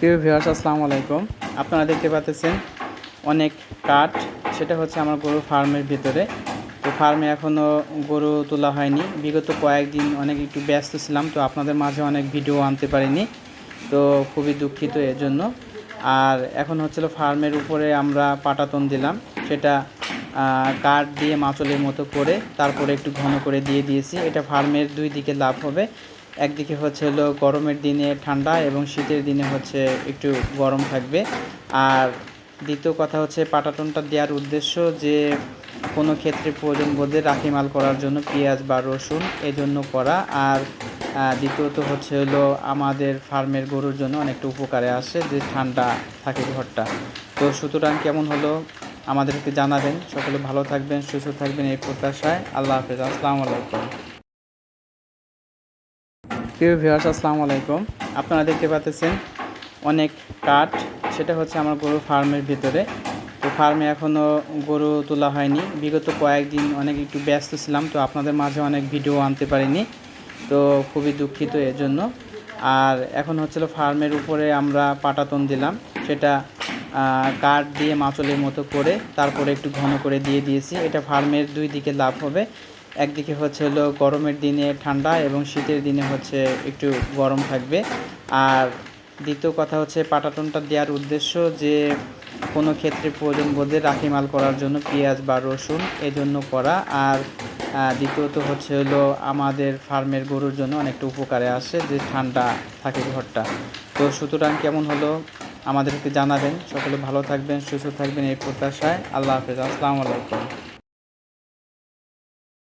প্রিয় ভিউয়ার্স, আসসালামু আলাইকুম। আপনারা দেখতে পাচ্ছেন অনেক কাঠ। সেটা হচ্ছে আমার গরু ফার্মের ভিতরে। তো ফার্মে এখনও গরু তোলা হয়নি। বিগত কয়েকদিন অনেক একটু ব্যস্ত ছিলাম, তো আপনাদের মাঝে অনেক ভিডিও আনতে পারিনি। তো খুবই দুঃখিত এর জন্য আর এখন হচ্ছিল ফার্মের উপরে আমরা পাটাতন দিলাম। সেটা কাঠ দিয়ে মাচলের মতো করে, তারপরে একটু ঘন করে দিয়ে দিয়েছি। এটা ফার্মের দুই দিকে লাভ হবে। একদিকে হচ্ছে হলো গরমের দিনে ঠান্ডা এবং শীতের দিনে হচ্ছে একটু গরম থাকবে। আর দ্বিতীয় কথা হচ্ছে পাটাটনটা দেওয়ার উদ্দেশ্য যে কোনো ক্ষেত্রে প্রয়োজন বোধে রাখিমাল করার জন্য পেঁয়াজ বা রসুন এই জন্য করা। আর দ্বিতীয়ত হচ্ছে হলো আমাদের ফার্মের গরুর জন্য অনেকটা উপকারে আসে যে ঠান্ডা থাকে ঘরটা। তো সুতরাং কেমন হলো আমাদেরকে জানাবেন। সকলে ভালো থাকবেন, সুস্থ থাকবেন এই প্রত্যাশায়। আল্লাহ হাফেজ, আসসালামু আলাইকুম। প্রিয় ভিউয়ার্স, আসসালামু আলাইকুম। আপনারা দেখতে পাচ্ছেন অনেক কাঠ। সেটা হচ্ছে আমার গরু ফার্মের ভিতরে। তো ফার্মে এখনও গরু তোলা হয়নি। বিগত কয়েকদিন অনেক একটু ব্যস্ত ছিলাম, তো আপনাদের মাঝে অনেক ভিডিও আনতে পারিনি। তো খুবই দুঃখিত এর জন্য আর এখন হচ্ছিল ফার্মের উপরে আমরা পাটাতন দিলাম। সেটা কাঠ দিয়ে মাচলের মতো করে, তারপরে একটু ঘন করে দিয়ে দিয়েছি। এটা ফার্মের দুই দিকে লাভ হবে। একদিকে হচ্ছে হলো গরমের দিনে ঠান্ডা এবং শীতের দিনে হচ্ছে একটু গরম থাকবে। আর দ্বিতীয় কথা হচ্ছে পাটাটনটা দেওয়ার উদ্দেশ্য যে কোনো ক্ষেত্রে প্রয়োজন বোধে রাখিমাল করার জন্য পেঁয়াজ বা রসুন এই জন্য করা। আর দ্বিতীয়ত হচ্ছে হলো আমাদের ফার্মের গরুর জন্য অনেকটা উপকারে আসে যে ঠান্ডা থাকে ঘরটা। তো সুতরাং কেমন হলো আমাদেরকে জানাবেন। সকলে ভালো থাকবেন, সুস্থ থাকবেন এই প্রত্যাশায়। আল্লাহ হাফেজ, আসসালামু আলাইকুম।